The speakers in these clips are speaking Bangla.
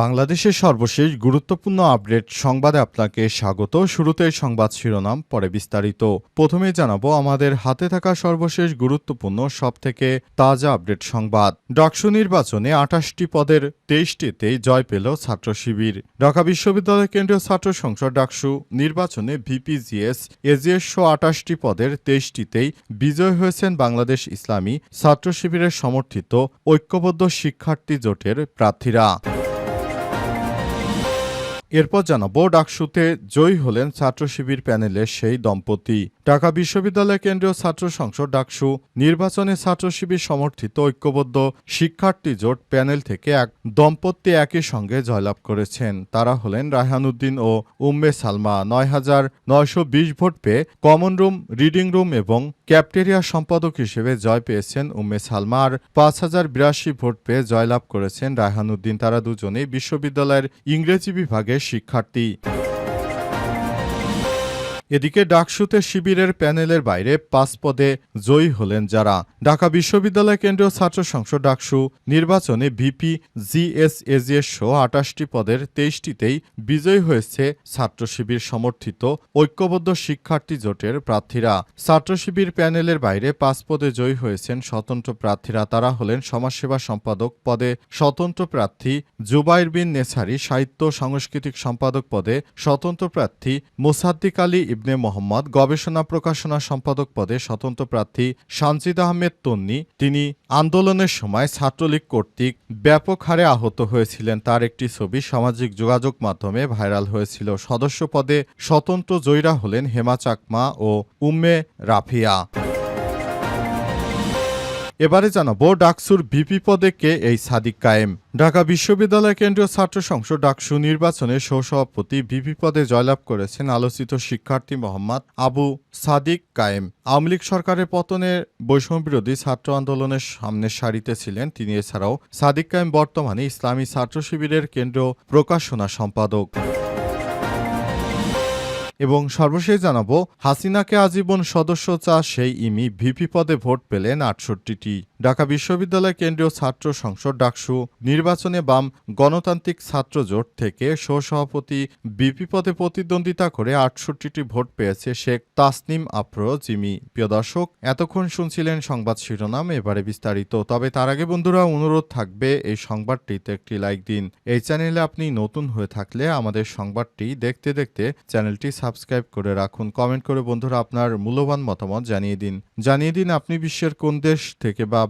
বাংলাদেশের সর্বশেষ গুরুত্বপূর্ণ আপডেট সংবাদে আপনাকে স্বাগত। শুরুতে সংবাদ শিরোনাম, পরে বিস্তারিত। প্রথমে জানাব আমাদের হাতে থাকা সর্বশেষ গুরুত্বপূর্ণ, সবথেকে তাজা আপডেট সংবাদ। ডাকসু নির্বাচনে আঠাশটি পদের তেইশটিতেই জয় পেল ছাত্র শিবির। ঢাকা বিশ্ববিদ্যালয় কেন্দ্রীয় ছাত্র সংসদ ডাকসু নির্বাচনে ভিপিজিএস এজিএস সহ আঠাশটি পদের তেইশটিতেই বিজয় হয়েছেন বাংলাদেশ ইসলামী ছাত্র শিবিরের সমর্থিত ঐক্যবদ্ধ শিক্ষার্থী জোটের প্রার্থীরা। এরপর জানাব, ডাকসুতে জয়ী হলেন ছাত্র শিবির প্যানেলের সেই দম্পতি। ঢাকা বিশ্ববিদ্যালয় কেন্দ্রীয় ছাত্র সংসদ ডাকসু নির্বাচনে ছাত্র শিবির সমর্থিত ঐক্যবদ্ধ শিক্ষার্থী জোট প্যানেল থেকে এক দম্পতি একই সঙ্গে জয়লাভ করেছেন। তারা হলেন রায়হানুদ্দিন ও উম্মে সালমা। নয় হাজার নয়শো বিশ ভোট পেয়ে কমন রুম, রিডিং রুম এবং ক্যাপ্টেরিয়া সম্পাদক হিসেবে জয় পেয়েছেন উম্মে সালমা আর পাঁচ হাজার বিরাশি ভোট পেয়ে জয়লাভ করেছেন রায়হানুদ্দিন। তারা দুজনেই বিশ্ববিদ্যালয়ের ইংরেজি বিভাগের শিক্ষার্থী এদিকে ডাকসুতে শিবিরের প্যানেলের বাইরে পাঁচ পদে জয়ী হলেন যারা। ঢাকা বিশ্ববিদ্যালয় কেন্দ্রীয় ছাত্র সংসদ ডাকসু, নির্বাচনে ভিপি জিএস এজিএস সহ আটাশটি পদের তেইশটিতেই বিজয়ী হয়েছে ছাত্র শিবির সমর্থিত ঐক্যবদ্ধ শিক্ষার্থী জোটের প্রার্থীরা। ছাত্র শিবির প্যানেলের বাইরে পাঁচ পদে জয়ী হয়েছেন স্বতন্ত্র প্রার্থীরা। তারা হলেন সমাজসেবা সম্পাদক পদে স্বতন্ত্র প্রার্থী জুবাইর বিন নেসারি সাহিত্য সাংস্কৃতিক সম্পাদক পদে স্বতন্ত্র প্রার্থী মোসাদ্দিক আলী ইবনে মোহাম্মদ গবেষণা প্রকাশনা সম্পাদক পদে স্বতন্ত্র প্রার্থী সানজিদ আহমেদ তন্নি, তিনি আন্দোলনের সময় ছাত্রলীগ কর্তৃক ব্যাপক হারে আহত হয়েছিলেন। তার একটি ছবি সামাজিক যোগাযোগ মাধ্যমে ভাইরাল হয়েছিল। সদস্য পদে স্বতন্ত্র জয়ীরা হলেন হেমা চাকমা ও উম্মে রাফিয়া। এবারে জানাব ডাকসুর ভিপি পদে কে এই সাদিক কায়েম? ঢাকা বিশ্ববিদ্যালয় কেন্দ্রীয় ছাত্র সংসদ ডাকসু নির্বাচনে সহসভাপতি ভিপি পদে জয়লাভ করেছেন আলোচিত শিক্ষার্থী মোহাম্মদ আবু সাদিক কায়েম। আওয়ামী লীগ সরকারের পতনে বৈষম্য বিরোধী ছাত্র আন্দোলনের সামনের সারিতে ছিলেন তিনি। এছাড়াও সাদিক কায়েম বর্তমানে ইসলামী ছাত্র শিবিরের কেন্দ্র প্রকাশনা সম্পাদক। এবং সর্বশেষ জানাব হাসিনাকে আজীবন সদস্য চা সেই ইমি ভিপি পদে ভোট পেলেন আটষট্টিটি। ঢাকা বিশ্ববিদ্যালয় কেন্দ্রীয় ছাত্র সংসদ ডাকসু নির্বাচনে বাম গণতান্ত্রিক ছাত্র জোট থেকে সহসভাপতি বিপি পদে প্রতিদ্বন্দ্বিতা করে আটষট্টিটি ভোট পেয়েছে শেখ তাসনিম আফরো, জিমি। প্রিয় দর্শক, এতক্ষণ শুনছিলেন সংবাদ শিরোনাম, এবারে বিস্তারিত। তবে তার আগে বন্ধুরা, অনুরোধ থাকবে এই সংবাদটিতে একটি লাইক দিন। এই চ্যানেলে আপনি নতুন হয়ে থাকলে আমাদের সংবাদটি দেখতে দেখতে চ্যানেলটি সাবস্ক্রাইব করে রাখুন। কমেন্ট করে বন্ধুরা আপনার মূল্যবান মতামত জানিয়ে দিন। জানিয়ে দিন আপনি বিশ্বের কোন দেশ থেকে বা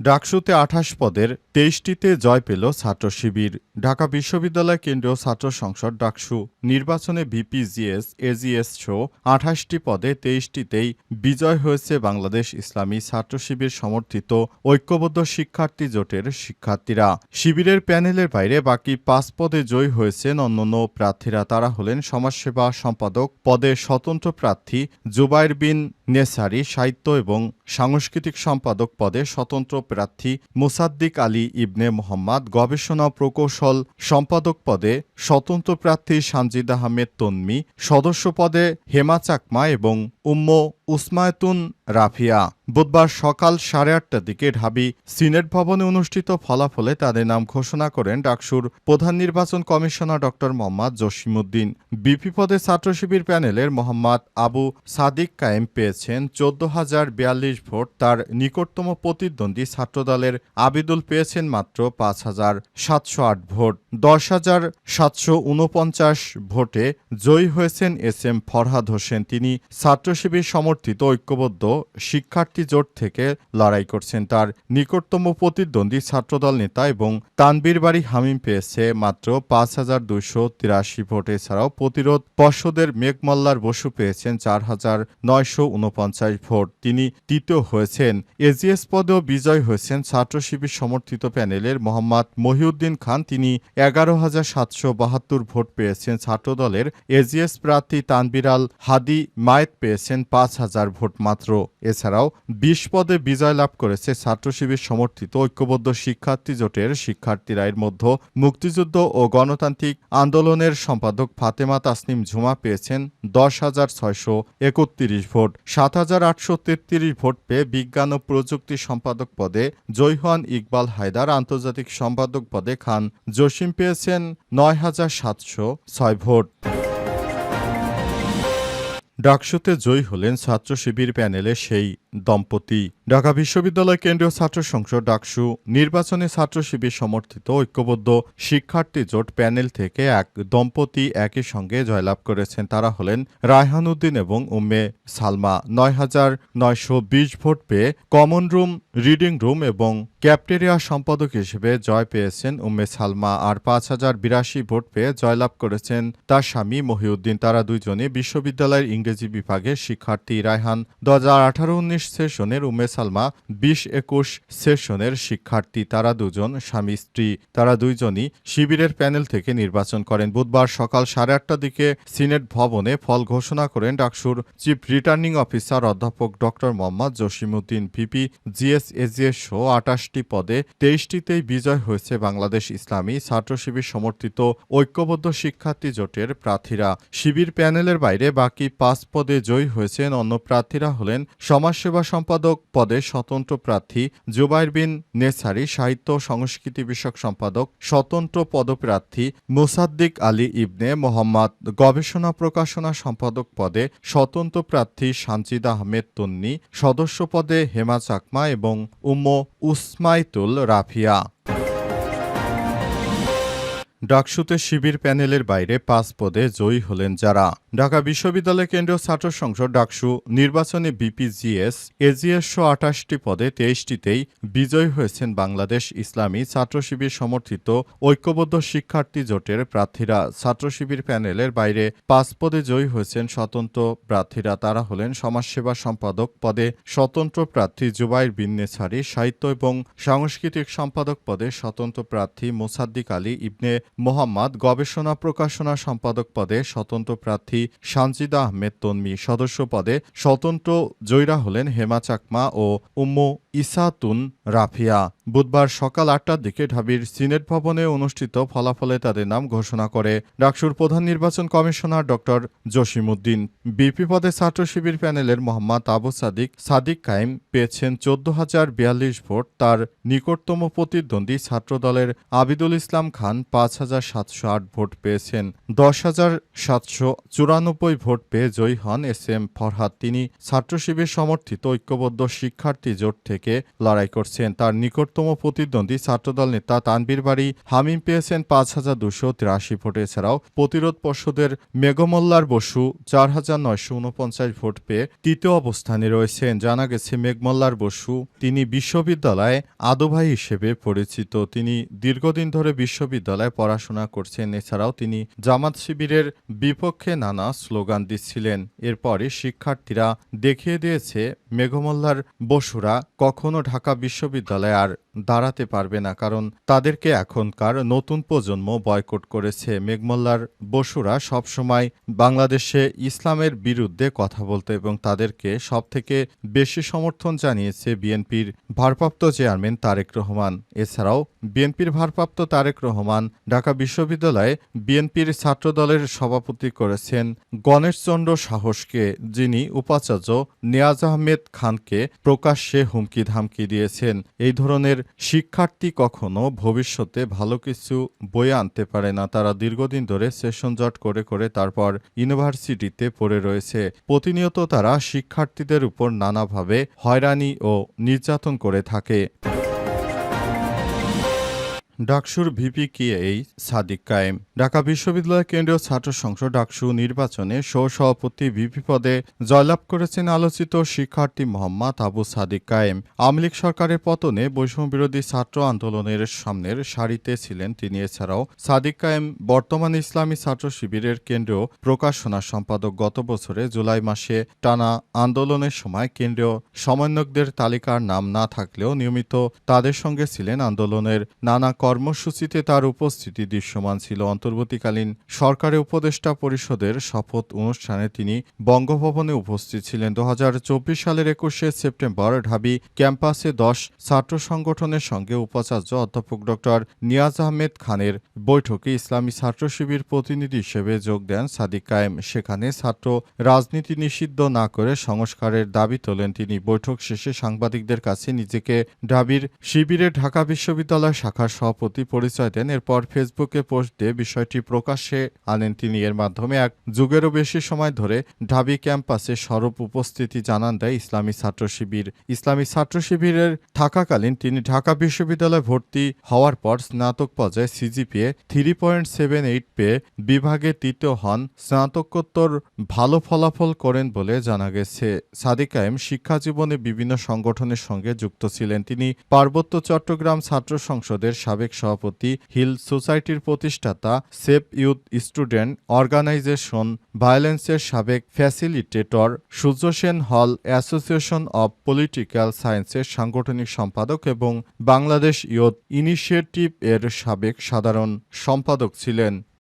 ডাকসুতে আঠাশ পদের তেইশটিতে জয় পেল ছাত্র শিবির। ঢাকা বিশ্ববিদ্যালয় কেন্দ্রীয় ছাত্র সংসদ ডাকসু। নির্বাচনে ভিপিজিএস এজিএস সহ আঠাশটি পদে তেইশটিতেই বিজয় হয়েছে বাংলাদেশ ইসলামী ছাত্র শিবির সমর্থিত ঐক্যবদ্ধ শিক্ষার্থী জোটের শিক্ষার্থীরা। শিবিরের প্যানেলের বাইরে বাকি পাঁচ পদে জয়ী হয়েছেন অন্যান্য প্রার্থীরা। তারা হলেন সমাজসেবা সম্পাদক পদে স্বতন্ত্র প্রার্থী জুবাইর বিন নেসারি, সাহিত্য এবং সাংস্কৃতিক সম্পাদক পদে স্বতন্ত্র প্রার্থী মুসাদ্দিক আলী ইবনে মোহাম্মদ গবেষণা প্রকৌশল সম্পাদক পদে স্বতন্ত্র প্রার্থী সানজিদ আহমেদ তন্মি, সদস্য পদে হেমা চাকমা এবং উম্ম উসমায়তুন রাফিয়া। বুধবার সকাল সাড়ে আটটার দিকে ঢাবি সিনেট ভবনে অনুষ্ঠিত ফলাফলে তাদের নাম ঘোষণা করেন ডাকসুর প্রধান নির্বাচন কমিশনার ড মোহাম্মদ জসিমুদ্দিন বিপি পদে ছাত্র শিবির প্যানেলের মোহাম্মদ আবু সাদিক কায়েম পেয়েছেন। চোদ্দ হাজার বিয়াল্লিশ ভোট তার নিকটতম প্রতিদ্বন্দ্বী ছাত্রদলের আবিদুল পেয়েছেন মাত্র পাঁচ হাজার সাতশো আট ভোট। দশ হাজার সাতশো উনপঞ্চাশ ভোটে জয়ী হয়েছেন এস এম ফরহাদ হোসেন। তিনি ছাত্র শিবির সমর্থিত ঐক্যবদ্ধ, শিক্ষার্থী জোট থেকে লড়াই করছেন তার নিকটতম প্রতিদ্বন্দ্বী ছাত্রদল নেতা এবং তানবীর বাড়ি হামিম পেয়েছে মাত্র পাঁচ হাজার দুইশো তিরাশি ভোট। এছাড়াও প্রতিরোধ পর্ষদের মেঘমল্লার বসু পেয়েছেন চার হাজার নয়শো উনপঞ্চাশ ভোট। তিনি তৃতীয় হয়েছেন। এজিএস পদেও বিজয় হয়েছেন ছাত্র শিবির সমর্থিত প্যানেলের মোহাম্মদ মহিউদ্দিন খান। তিনি এগারো হাজার সাতশো বাহাত্তর ভোট পেয়েছেন। ছাত্রদলের এজিএস প্রার্থী তানবিরাল হাদি মায়েত পেয়েছেন পাঁচ হাজার হাজার ভোট মাত্র। এছাড়াও বিশ পদে বিজয় লাভ করেছে ছাত্র শিবির সমর্থিত ঐক্যবদ্ধ শিক্ষার্থী জোটের শিক্ষার্থীরা। এর মধ্যে মুক্তিযুদ্ধ ও গণতান্ত্রিক আন্দোলনের সম্পাদক ফাতেমা তাসনিম ঝুমা পেয়েছেন দশ হাজার ছয়শো একত্রিশ ভোট। সাত হাজার আটশো তেত্রিশ ভোট পেয়ে বিজ্ঞান ও প্রযুক্তি সম্পাদক পদে জৈহান ইকবাল হায়দার, আন্তর্জাতিক সম্পাদক পদে খান জসিম পেয়েছেন নয় হাজার সাতশো ছয় ভোট। ডাকসুতে জয়ী হলেন ছাত্র শিবির প্যানেলে সেই দম্পতি। ঢাকা বিশ্ববিদ্যালয় কেন্দ্রীয় ছাত্র সংসদ ডাকসু নির্বাচনে ছাত্র শিবির সমর্থিত ঐক্যবদ্ধ শিক্ষার্থী জোট প্যানেল থেকে এক দম্পতি একই সঙ্গে জয়লাভ করেছেন। তারা হলেন রায়হান উদ্দিন এবং উম্মে সালমা। নয় হাজার নয়শো বিশ ভোট পেয়ে কমন রুম, রিডিং রুম এবং ক্যাপ্টেরিয়া সম্পাদক হিসেবে জয় পেয়েছেন উম্মে সালমা। আর পাঁচ হাজার বিরাশি ভোট পেয়ে জয়লাভ করেছেন তার স্বামী মহিউদ্দিন। তারা দুইজনে বিশ্ববিদ্যালয়ের ইংরেজি বিভাগের শিক্ষার্থী। রায়হান দু হাজার আঠারো উনিশ সেশনের উম্মে সালমা বিশ একুশ সেশনের শিক্ষার্থী, তারা দুজন স্বামী, স্ত্রী। তারা দুইজনই শিবিরের প্যানেল থেকে নির্বাচন করেন। বুধবার সকাল সাড়ে আটটার দিকে সিনেট ভবনে ফল ঘোষণা করেন ডাকসুর চিফ রিটার্নিং অফিসার অধ্যাপক doctor Mohammad Jasimuddin, VP GS AGS সহ আটাশটি পদে তেইশটিতেই বিজয় হয়েছে বাংলাদেশ ইসলামী ছাত্র শিবির সমর্থিত ঐক্যবদ্ধ শিক্ষার্থী জোটের প্রার্থীরা। শিবির প্যানেলের বাইরে বাকি পাঁচ পদে জয়ী হয়েছেন অন্য প্রার্থীরা হলেন সমাজসেবা সম্পাদক পদে স্বতন্ত্র প্রার্থী জুবাইর বিন নেসারি সাহিত্য সংস্কৃতি বিষয়ক সম্পাদক, স্বতন্ত্র পদপ্রার্থী মুসাদ্দিক আলী ইবনে মোহাম্মদ, গবেষণা প্রকাশনা সম্পাদক পদে স্বতন্ত্র প্রার্থী সানজিদ আহমেদ তন্নি, সদস্য পদে হেমা চাকমা এবং উম্ম উসমাইতুল রাফিয়া। ডাকসুতে শিবির প্যানেলের বাইরে পাঁচ পদে জয়ী হলেন যারা। ঢাকা বিশ্ববিদ্যালয় কেন্দ্রীয় ছাত্র সংসদ ডাকসু নির্বাচনে বিপিজিএস এজিএস সহ আঠাশটি পদে তেইশটিতেই বিজয়ী হয়েছেন বাংলাদেশ ইসলামী ছাত্র শিবির সমর্থিত ঐক্যবদ্ধ শিক্ষার্থী জোটের প্রার্থীরা। ছাত্র শিবির প্যানেলের বাইরে পাঁচ পদে জয়ী হয়েছেন স্বতন্ত্র প্রার্থীরা। তারা হলেন সমাজসেবা সম্পাদক পদে স্বতন্ত্র প্রার্থী জুবাইর বিন্নেছারি সাহিত্য এবং সাংস্কৃতিক সম্পাদক পদে স্বতন্ত্র প্রার্থী মোসাদ্দিক আলী ইবনে মোহাম্মদ গবেষণা প্রকাশনা সম্পাদক পদে স্বতন্ত্র প্রার্থী সানজিদা আহমেদ তন্মি সদস্য পদে স্বতন্ত্র জয়রা হলেন হেমা চাকমা ও উম্মু ইসাতুন রাফিয়া। বুধবার সকাল আটটার দিকে ঢাবির সিনেট ভবনে অনুষ্ঠিত ফলাফলে তাদের নাম ঘোষণা করে ডাকসুর প্রধান নির্বাচন কমিশনার ড. জসিমউদ্দিন। বিপি পদে ছাত্র শিবির প্যানেলের মোহাম্মদ আবু সাদিক সাদিক কাইম পেয়েছেন চোদ্দ হাজার বিয়াল্লিশ ভোট। তার নিকটতম প্রতিদ্বন্দ্বী ছাত্রদলের আবিদুল ইসলাম খান পাঁচ হাজার সাতশো আট ভোট পেয়েছেন। দশ হাজার সাতশো চুরানব্বই ভোট পেয়ে জয়ী হন এস এম ফরহাদ। তিনি ছাত্র শিবির সমর্থিত ঐক্যবদ্ধ শিক্ষার্থী জোট থেকে লড়াই করছেন। তার নিকটতম প্রতিদ্বন্দ্বী ছাত্রদল নেতা তানবীর বাড়ি হামিম পেয়েছেন পাঁচ হাজার দুশো তিরাশি ভোট। এছাড়াও প্রতিরোধ পর্ষদের মেঘমল্লার বসু চার হাজার নয়শো উনপঞ্চাশ ভোট পেয়ে তৃতীয় অবস্থানে রয়েছেন। জানা গেছে, মেঘমল্লার বসু তিনি বিশ্ববিদ্যালয়ে আদোভাই হিসেবে পরিচিত। তিনি দীর্ঘদিন ধরে বিশ্ববিদ্যালয়ে পড়াশোনা করছেন। এছাড়াও তিনি জামাত শিবিরের বিপক্ষে নানা স্লোগান দিচ্ছিলেন। এরপরে শিক্ষার্থীরা দেখিয়ে দিয়েছে, মেঘমল্লার বসুরা কখনো ঢাকা বিশ্ববিদ্যালয় আর দাঁড়াতে পারবে না, কারণ তাদেরকে এখনকার নতুন প্রজন্ম বয়কট করেছে। মেঘমল্লার বসুরা সবসময় বাংলাদেশে ইসলামের বিরুদ্ধে কথা বলতে এবং তাদেরকে সবথেকে বেশি সমর্থন জানিয়েছে বিএনপির ভারপ্রাপ্ত চেয়ারম্যান তারেক রহমান। এছাড়াও বিএনপির ভারপ্রাপ্ত তারেক রহমান ঢাকা বিশ্ববিদ্যালয়ে বিএনপির ছাত্রদলের সভাপতি করেছেন গণেশচন্দ্র সাহসকে, যিনি উপাচার্য নিয়াজ আহমেদ খানকে প্রকাশ্যে হুমকি ধামকি দিয়েছেন। এই ধরনের শিক্ষার্থী কখনো ভবিষ্যতে ভালো কিছু বয়ে আনতে পারে না। তারা দীর্ঘদিন ধরে সেশন জট করে করে তারপর ইউনিভার্সিটিতে পড়ে রয়েছে। প্রতিনিয়ত তারা শিক্ষার্থীদের উপর নানাভাবে হয়রানি ও নির্যাতন করে থাকে। ডাকসুর ভিপি কে এই সাদিক কায়েম। ঢাকা বিশ্ববিদ্যালয় কেন্দ্রীয় ছাত্র সংসদ ডাকসু নির্বাচনে সহসভাপতি ভিপি পদে জয়লাভ করেছেন আলোচিত শিক্ষার্থী মোহাম্মদ আবু সাদিক কায়েম। আওয়ামী লীগ সরকারের পতনে বৈষম্য বিরোধী ছাত্র আন্দোলনের সামনের সারিতে ছিলেন তিনি। এছাড়াও সাদিক কায়েম বর্তমান ইসলামী ছাত্র শিবিরের কেন্দ্রীয় প্রকাশনা সম্পাদক গত বছরে জুলাই মাসে টানা আন্দোলনের সময় কেন্দ্রীয় সমন্বয়কদের তালিকার নাম না থাকলেও নিয়মিত তাদের সঙ্গে ছিলেন। আন্দোলনের নানা কর্মসূচিতে তার উপস্থিতি দৃশ্যমান ছিল। অন্তর্বর্তীকালীন সরকারে উপদেষ্টা পরিষদের শপথ অনুষ্ঠানে তিনি বঙ্গভবনে উপস্থিত ছিলেন। দু হাজার চব্বিশ সালের একুশে সেপ্টেম্বর ঢাবি ক্যাম্পাসে দশ ছাত্র সংগঠনের সঙ্গে উপাচার্য অধ্যাপক ড. নিয়াজ আহমেদ খানের বৈঠকে ইসলামী ছাত্র শিবির প্রতিনিধি হিসেবে যোগ দেন সাদিক কায়েম। সেখানে ছাত্র রাজনীতি নিষিদ্ধ না করে সংস্কারের দাবি তোলেন তিনি। বৈঠক শেষে সাংবাদিকদের কাছে নিজেকে ঢাবির শিবিরের ঢাকা বিশ্ববিদ্যালয় শাখার সভাপতি পরিচয় দেন। এরপর ফেসবুকে পোস্ট দিয়ে বিষয়টি প্রকাশ্যে আনেন তিনি। এর মাধ্যমে এক যুগেরও বেশি সময় ধরে ঢাবি ক্যাম্পাসে সরব উপস্থিতি জানান দেয় ইসলামী ছাত্র শিবির। ইসলামী ছাত্র শিবিরের থাকাকালীন তিনি ঢাকা বিশ্ববিদ্যালয়ে ভর্তি হওয়ার পর স্নাতক পর্যায়ে CGPA three point seven eight পেয়ে বিভাগে তৃতীয় হন। স্নাতকোত্তর ভালো ফলাফল করেন বলে জানা গেছে। সাদিক কায়েম শিক্ষা জীবনে বিভিন্ন সংগঠনের সঙ্গে যুক্ত ছিলেন। তিনি পার্বত্য চট্টগ্রাম ছাত্র সংসদের সাবেক সভাপতি হিল সোসাইটির প্রতিষ্ঠাতা সেফ ইউথ স্টুডেন্ট অর্গানাইজেশন ভায়োলেন্সের সাবেক ফ্যাসিলিটেটর সূর্য সেন হল অ্যাসোসিয়েশন অব পলিটিক্যাল সায়েন্সের সাংগঠনিক সম্পাদক এবং বাংলাদেশ ইয়ুথ ইনিশিয়েটিভ এর সাবেক সাধারণ সম্পাদক ছিলেন।